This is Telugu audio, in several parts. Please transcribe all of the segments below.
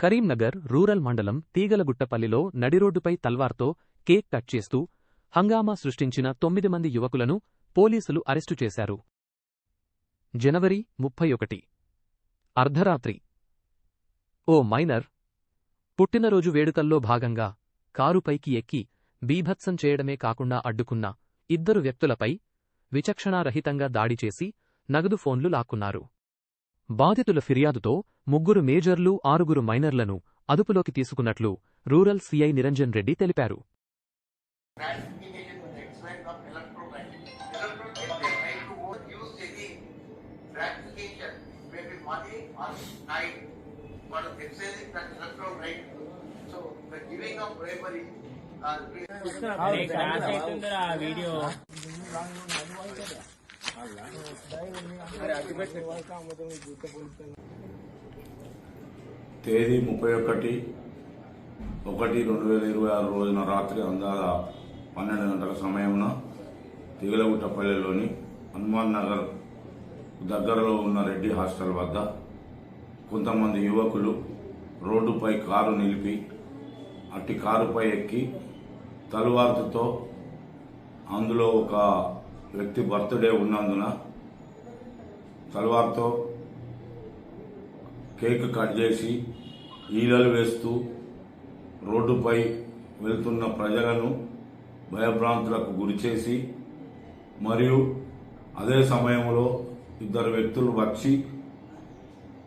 కరీంనగర్ రూరల్ మండలం తీగలగుట్టపల్లిలో నడిరోడ్డుపై తల్వార్తో కేక్ కట్ చేస్తూ హంగామా సృష్టించిన తొమ్మిది మంది యువకులను పోలీసులు అరెస్టు చేశారు. జనవరి ముప్పై ఒకటి అర్ధరాత్రి. ఓ మైనర్ పుట్టినరోజు వేడుకల్లో భాగంగా కారుపైకి ఎక్కి బీభత్సం చేయడమే కాకుండా అడ్డుకున్న ఇద్దరు వ్యక్తులపై విచక్షణారహితంగా దాడి చేసి నగదు ఫోన్లు లాక్కున్నారు. బాధితుల ఫిర్యాదుతో ముగ్గురు మేజర్లు ఆరుగురు మైనర్లను అదుపులోకి తీసుకున్నట్లు రూరల్ సిఐ నిరంజన్ రెడ్డి తెలిపారు. తేదీ ముప్పై ఒకటి ఒకటి రెండు వేల ఇరవై ఆరు రోజున రాత్రి అందాల పన్నెండు గంటల సమయమున తిగలగుట్టపల్లెలోని హనుమాన్ నగర్ దగ్గరలో ఉన్న రెడ్డి హాస్టల్ వద్ద కొంతమంది యువకులు రోడ్డుపై కారు నిలిపి అట్టి కారుపై ఎక్కి తలువార్తుతో అందులో ఒక వ్యక్తి బర్త్డే ఉన్నందున తలవార్తో కేక్ కట్ చేసి ఈలలు వేస్తూ రోడ్డుపై వెళ్తున్న ప్రజలను భయభ్రాంతులకు గురిచేసి మరియు అదే సమయంలో ఇద్దరు వ్యక్తులు వచ్చి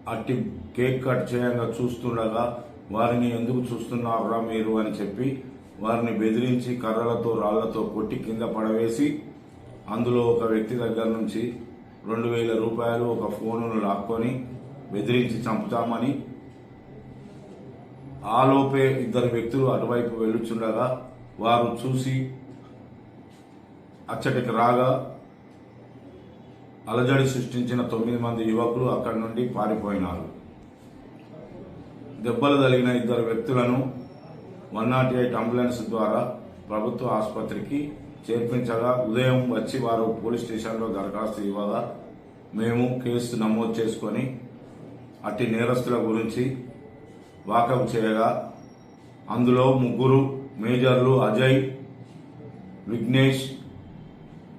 అట్టి కేక్ కట్ చేయంగా చూస్తుండగా వారిని ఎందుకు చూస్తున్నారా మీరు? అని చెప్పి వారిని బెదిరించి కర్రలతో రాళ్ళతో కొట్టి కింద పడవేసి అందులో ఒక వ్యక్తి దగ్గర నుంచి రెండు వేల రూపాయలు ఒక ఫోనును లాక్కొని బెదిరించి చంపుతామని ఆలోపే ఇద్దరు వ్యక్తులు అటువైపు వెళ్ళుచుండగా వారు చూసి అచ్చటికి రాగా అలజడి సృష్టించిన తొమ్మిది మంది యువకులు అక్కడి నుండి పారిపోయినారు. దెబ్బలు తగిలిన ఇద్దరు వ్యక్తులను వన్ నాట్ ఎయిట్ అంబులెన్స్ ద్వారా ప్రభుత్వ ఆసుపత్రికి చేర్పించగా ఉదయం వచ్చి వారు పోలీస్ స్టేషన్లో దరఖాస్తు ఇవ్వగా మేము కేసు నమోదు చేసుకొని అట్టి నేరస్తుల గురించి వాకప్ చేయగా అందులో ముగ్గురు మేజర్లు అజయ్ విఘ్నేష్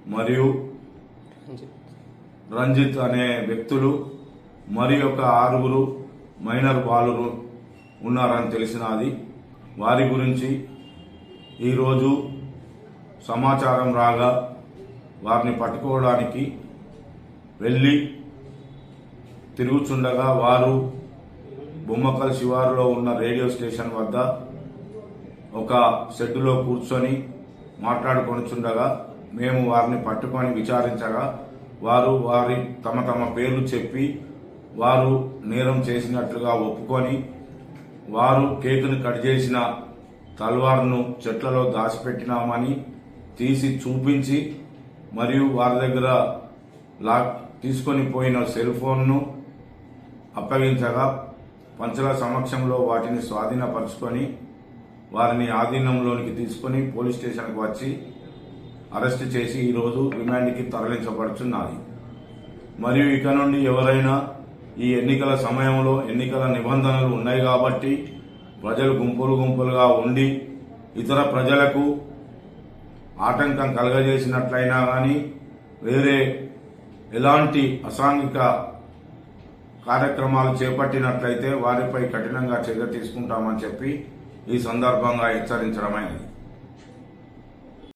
మరియు రంజిత్ అనే వ్యక్తులు మరి ఒక ఆరుగురు మైనర్ బాలురు ఉన్నారని తెలిసినది వారి గురించి ఈరోజు సమాచారం రాగా వారిని పట్టుకోవడానికి వెళ్ళి తిరుగుచుండగా వారు బొమ్మకల్ శివారులో ఉన్న రేడియో స్టేషన్ వద్ద ఒక షెడ్డులో కూర్చొని మాట్లాడుకొనిచుండగా మేము వారిని పట్టుకొని విచారించగా వారు వారి తమ తమ పేర్లు చెప్పి వారు నేరం చేసినట్లుగా ఒప్పుకొని వారు కేకును కట్ చేసిన తల్వార్ను చెట్లలో దాచిపెట్టినామని తీసి చూపించి మరియు వారి దగ్గర లాక్ తీసుకొని పోయిన సెల్ ఫోన్ను అప్పగించగా పంచల సమక్షంలో వాటిని స్వాధీనపరుచుకొని వారిని ఆధీనంలోనికి తీసుకొని పోలీస్ స్టేషన్కు వచ్చి అరెస్ట్ చేసి ఈరోజు రిమాండ్కి తరలించబడుచున్నది మరియు ఇక నుండి ఎవరైనా ఈ ఎన్నికల సమయంలో ఎన్నికల నిబంధనలు ఉన్నాయి కాబట్టి ప్రజలు గుంపులు గుంపులుగా ఉండి ఇతర ప్రజలకు ఆటంకం కలగజేసినట్లయినా కానీ వేరే ఎలాంటి అసాంఘిక కార్యక్రమాలు చేపట్టినట్లయితే వారిపై కఠినంగా చర్య తీసుకుంటామని చెప్పి ఈ సందర్భంగా హెచ్చరించడమైనది.